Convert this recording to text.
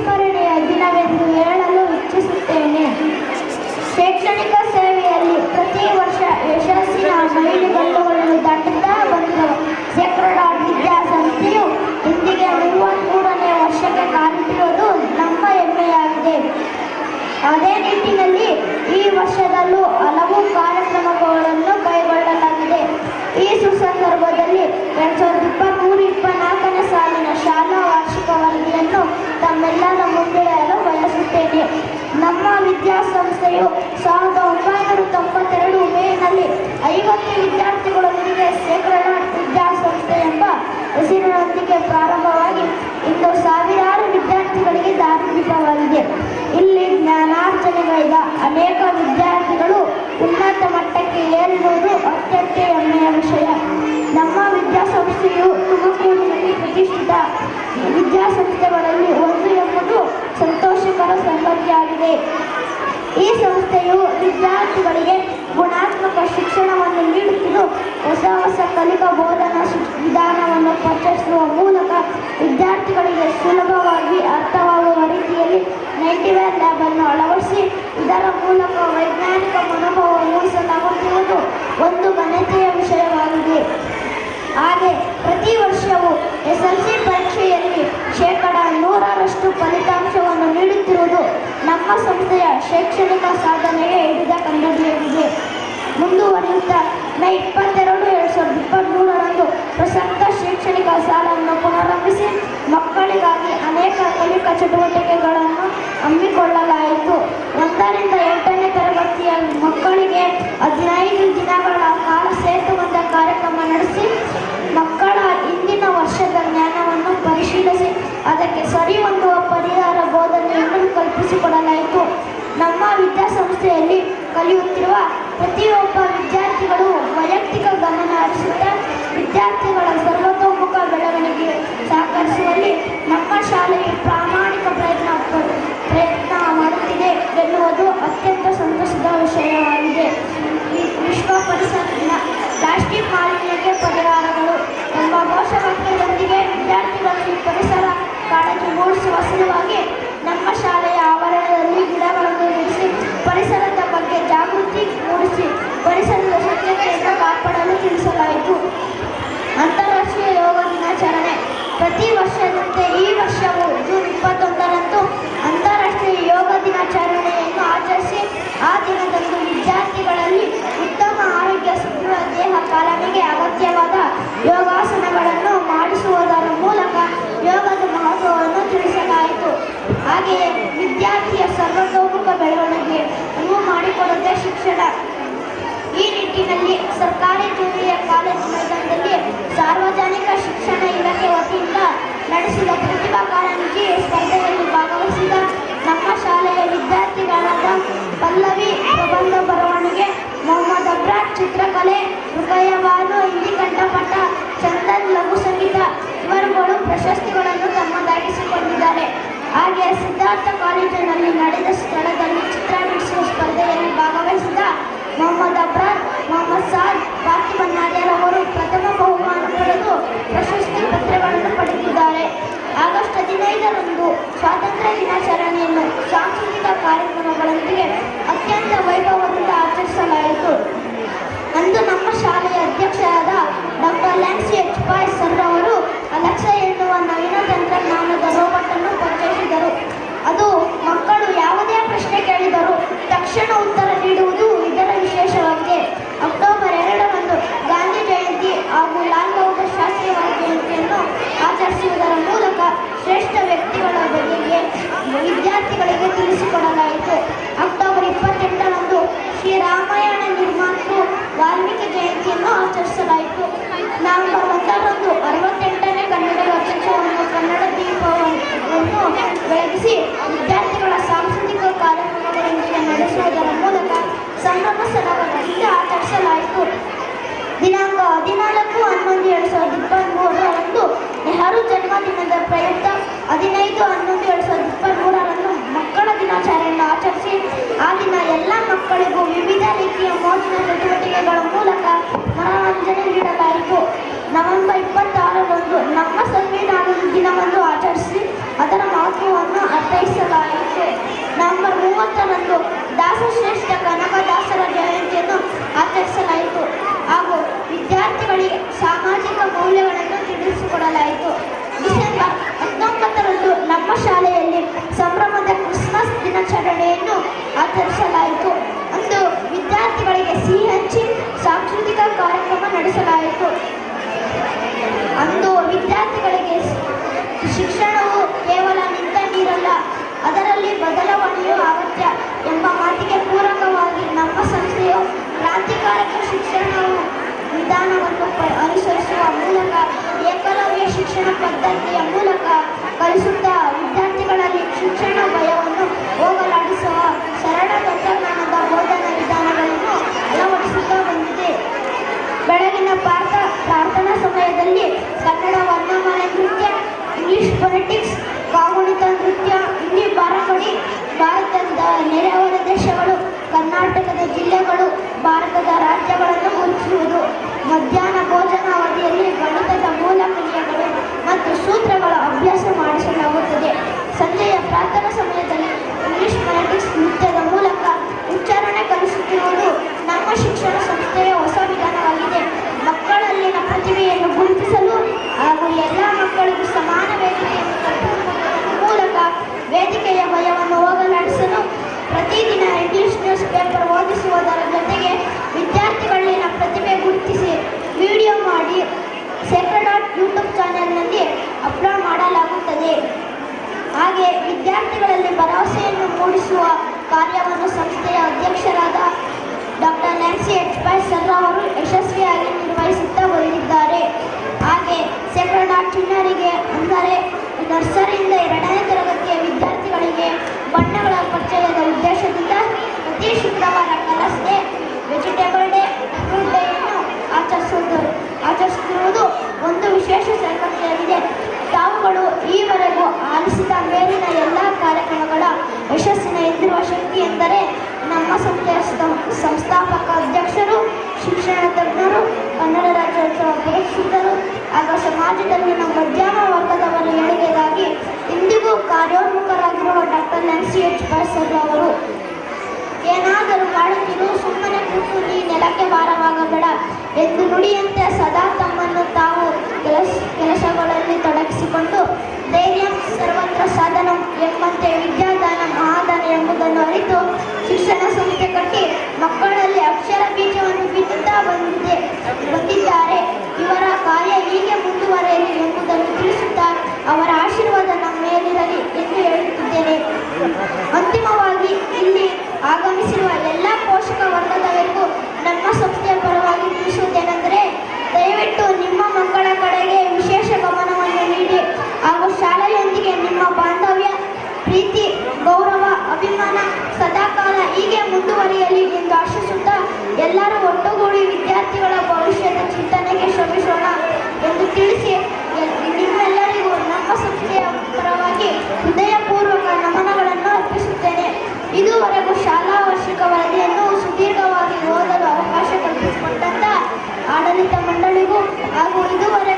ಅವಿಸ್ಮರಣೀಯ ದಿನವೆಂದು ಹೇಳಲು ಇಚ್ಛಿಸುತ್ತೇನೆ. ಶೈಕ್ಷಣಿಕ ಸೇವೆಯಲ್ಲಿ ಪ್ರತಿ ವರ್ಷ ಯಶಸ್ಸಿನ ಮೈಲಿಗಲ್ಲುಗಳನ್ನು ದಾಟುತ್ತಾ ಬಂದ ಸೆಕ್ರಡಾ ವಿದ್ಯಾಸಂಸ್ಥೆಯು ಇಂದಿಗೆ ಮೂವತ್ತ್ಮೂರನೇ ವರ್ಷಕ್ಕೆ ಕಾಲಿಟ್ಟಿರುವುದು ನಮ್ಮ ಹೆಮ್ಮೆಯಾಗಿದೆ. ಅದೇ ನಿಟ್ಟಿನಲ್ಲಿ ಈ ವರ್ಷದಲ್ಲೂ ಹಲವು ಕಾರ್ಯಕ್ರಮಗಳನ್ನು ನಮ್ಮ ವಿದ್ಯಾಸಂಸ್ಥೆಯು ಸಾವಿರದ ಒಂಬೈನೂರ ತೊಂಬತ್ತೆರಡು ಮೇನಲ್ಲಿ ಐವತ್ತು ವಿದ್ಯಾರ್ಥಿಗಳೊಂದಿಗೆ ಹಾರ್ಟ್ ವಿದ್ಯಾಸಂಸ್ಥೆ ಎಂಬ ಹೆಸರಿನೊಂದಿಗೆ ಪ್ರಾರಂಭವಾಗಿ ಇಂದು ಸಾವಿರಾರು ವಿದ್ಯಾರ್ಥಿಗಳಿಗೆ ದಾರಿದೀಪವಾಗಿದೆ. ಇಲ್ಲಿ ಜ್ಞಾನಾರ್ಜನೆಗಳಿದ ಅನೇಕ ವಿದ್ಯಾರ್ಥಿಗಳು ಉನ್ನತ ಮಟ್ಟಕ್ಕೆ ಏರಿರುವುದು ಅತ್ಯಂತ ಹೆಮ್ಮೆಯ ವಿಷಯ. ನಮ್ಮ ವಿದ್ಯಾಸಂಸ್ಥೆಯು ತುಮಕೂರಿನಲ್ಲಿ ಪ್ರತಿಷ್ಠಿತ ವಿದ್ಯಾಸಂಸ್ಥೆಗಳಲ್ಲಿ ಒಂದು ಎಂಬುದು ಸಂತೋಷಕರ ಸಂಗತಿಯಾಗಿದೆ ಈ ಸಂಸ್ಥೆಯು ವಿದ್ಯಾರ್ಥಿಗಳಿಗೆ ಗುಣಾತ್ಮಕ ಶಿಕ್ಷಣವನ್ನು ನೀಡುತ್ತಿದ್ದು, ಹೊಸ ಹೊಸ ಕಲಿಕಾ ಬೋಧನಾ ವಿಧಾನವನ್ನು ಪರಿಚಯಿಸುವ ಮೂಲಕ ವಿದ್ಯಾರ್ಥಿಗಳಿಗೆ ಸುಲಭವಾಗಿ ಅರ್ಥವಾಗುವ ರೀತಿಯಲ್ಲಿ ನೈಂಟಿವೇರ್ ಲ್ಯಾಬ್ ಅನ್ನು ಅಳವಡಿಸಿ, ಇದರ ಮೂಲಕ ವೈಜ್ಞಾನಿಕ ಮನೋಭಾವ ಮೇ ಇಪ್ಪತ್ತೆರಡು, ಎರಡು ಸಾವಿರದ ಇಪ್ಪತ್ತ್ಮೂರರಂದು ಪ್ರಸಕ್ತ ಶೈಕ್ಷಣಿಕ ಸಾಲವನ್ನು ಪುನರಾರಂಭಿಸಿ ಮಕ್ಕಳಿಗಾಗಿ ಅನೇಕ ಕಲಿಕಾ ಚಟುವಟಿಕೆಗಳನ್ನು ಹಮ್ಮಿಕೊಳ್ಳಲಾಯಿತು. ಒಂದರಿಂದ ಎಂಟನೇ ತರಗತಿಯ ಮಕ್ಕಳಿಗೆ ಹದಿನೈದು ದಿನಗಳ ಕಾಲ ಸೇತುವಂತ ಕಾರ್ಯಕ್ರಮ ನಡೆಸಿ ಮಕ್ಕಳ ಇಂದಿನ ವರ್ಷದ ಜ್ಞಾನವನ್ನು ಪರಿಶೀಲಿಸಿ ಅದಕ್ಕೆ ಸರಿ ಹೊಂದುವ ಪರಿಹಾರ ಬೋಧನೆಯನ್ನು ಕಲ್ಪಿಸಿಕೊಡಲಾಯಿತು. ನಮ್ಮ ವಿದ್ಯಾಸಂಸ್ಥೆಯಲ್ಲಿ ಕಲಿಯುತ್ತಿರುವ ಪ್ರತಿಯೊಬ್ಬ ವಿದ್ಯಾರ್ಥಿಗಳು ವೈಯಕ್ತಿಕ ಗಮನ ಹರಿಸುತ್ತಾ ವಿದ್ಯಾರ್ಥಿಗಳ ವಿದ್ಯಾರ್ಥಿಯ ಸರ್ವತೋಮುಖ ಬೆಳವಣಿಗೆ ಅನುವು ಮಾಡಿಕೊಡುತ್ತೆ ಶಿಕ್ಷಣ. ಈ ನಿಟ್ಟಿನಲ್ಲಿ ಸರ್ಕಾರಿ ಜೂನಿಯರ್ ಕಾಲೇಜು ಮೈದಾನದಲ್ಲಿ ಸಾರ್ವಜನಿಕ ಶಿಕ್ಷಣ ಇಲಾಖೆ ವತಿಯಿಂದ ನಡೆಸಿದ ಪ್ರತಿಭಾ ಕಾರಂಜಿ ಸ್ಪರ್ಧೆಯಲ್ಲಿ ಭಾಗವಹಿಸಿದ ನಮ್ಮ ಶಾಲೆಯ ವಿದ್ಯಾರ್ಥಿಗಳಾದ নাম বাবা ವಾಕ್ಯವನ್ನು ಅರ್ಥೈಸಲಾಯಿತು ನವೆಂಬರ್ ಮೂವತ್ತರಂದು ದಾಸಶ್ರೇಷ್ಠ ಕನಕದಾಸರ ಜಯಂತಿಯನ್ನು ಆಚರಿಸಲಾಯಿತು. ಹಾಗೂ ವಿದ್ಯಾರ್ಥಿಗಳಿಗೆ ಸಾಮಾಜಿಕ ಮೌಲ್ಯಗಳನ್ನು ತಿಳಿಸಿಕೊಡಲಾಯಿತು. ಡಿಸೆಂಬರ್ ಹತ್ತೊಂಬತ್ತರಂದು ನಮ್ಮ ಶಾಲೆಯಲ್ಲಿ ಸಂಭ್ರಮದ ಕ್ರಿಸ್ಮಸ್ ದಿನಾಚರಣೆಯನ್ನು ಆಚರಿಸಲಾಯಿತು. ಅಂದು ವಿದ್ಯಾರ್ಥಿಗಳಿಗೆ ಸಿಹಿ ಹಂಚಿ ಸಾಂಸ್ಕೃತಿಕ ಕಾರ್ಯಕ್ರಮ ನಡೆಸಲಾಯಿತು. ಅದರಲ್ಲಿ ಬದಲಾವಣೆಯೂ ಚಾನೆಲ್ನಲ್ಲಿ ಅಪ್ಲೋಡ್ ಮಾಡಲಾಗುತ್ತದೆ. ಹಾಗೆ ವಿದ್ಯಾರ್ಥಿಗಳಲ್ಲಿ ಭರವಸೆಯನ್ನು ಮೂಡಿಸುವ ಕಾರ್ಯವನ್ನು ಸಂಸ್ಥೆಯ ಅಧ್ಯಕ್ಷರಾದ doctor Nancy H Pai sir ಅವರು ಯಶಸ್ವಿಯಾಗಿ ನಿರ್ವಹಿಸುತ್ತಾ ಬಂದಿದ್ದಾರೆ. ವಿಶೇಷ ಸಂಗತಿಯಾಗಿದೆ ತಾವುಗಳು ಈವರೆಗೂ ಆಲಿಸಿದ ಮೇಲಿನ ಎಲ್ಲ ಕಾರ್ಯಕ್ರಮಗಳ ಯಶಸ್ಸಿನ ಎಂದಿರುವ ಶಕ್ತಿ ಎಂದರೆ ನಮ್ಮ ಸಂಸ್ಥೆಯ ಸಂ- ಸಂಸ್ಥಾಪಕ ಅಧ್ಯಕ್ಷರು, ಶಿಕ್ಷಣ ತಜ್ಞರು, ಕನ್ನಡ ರಾಜ್ಯೋತ್ಸವ ಪುರಸ್ಕೃತರು ಹಾಗೂ ಸಮಾಜದಲ್ಲಿನ ಮಧ್ಯಾಹ್ನ ವರ್ಗದವರ ಏಳಿಗೆಗಾಗಿ ಇಂದಿಗೂ ಕಾರ್ಯೋನ್ಮುಖರಾಗಿರುವ ಡಾಕ್ಟರ್ ನ್ಯಾನ್ಸಿ ಎಚ್ ಸರ್ ಅವರು ಏನಾದರೂ ಮಾಡುತ್ತಿರು ಸುಮ್ಮನೆ ಕೂತು ನೀ ನೆಲಕ್ಕೆ ಭಾರವಾಗಬೇಡ ಎಂದು ನುಡಿಯಂತೆ ಸದಾ ತಮ್ಮನ್ನು ತಾವು ಕೆಲಸ ಕೆಲಸಗಳಲ್ಲಿ ತೊಡಗಿಸಿಕೊಂಡು, ಧೈರ್ಯ, ಸರ್ವತ್ರ ಸಾಧನ ಎಂಬಂತೆ ವಿದ್ಯಾದಾನ ಮಹಾದಾನ ಎಂಬುದನ್ನು ಅರಿತು ಶಿಕ್ಷಣ ಸಂಸ್ಥೆ ಕಟ್ಟಿ ಮಕ್ಕಳಲ್ಲಿ ಅಕ್ಷರ ಬೀಜವನ್ನು ಬಿತ್ತುತ್ತಾ ಬಂದಿದೆ ಬಂದಿದ್ದಾರೆ. ಇವರ ಕಾರ್ಯ ಹೀಗೆ ಮುಂದುವರೆಯಲಿ ಎಂಬುದನ್ನು ತಿಳಿಸುತ್ತಾ ಅವರ ಆಶೀರ್ವಾದ ನಮ್ಮ ಮೇಲಿರಲಿ ಎಂದು ಹೇಳುತ್ತಿದ್ದೇನೆ. ಅಂತಿಮವಾಗಿ ಇಲ್ಲಿ ஒரு இது ஒரு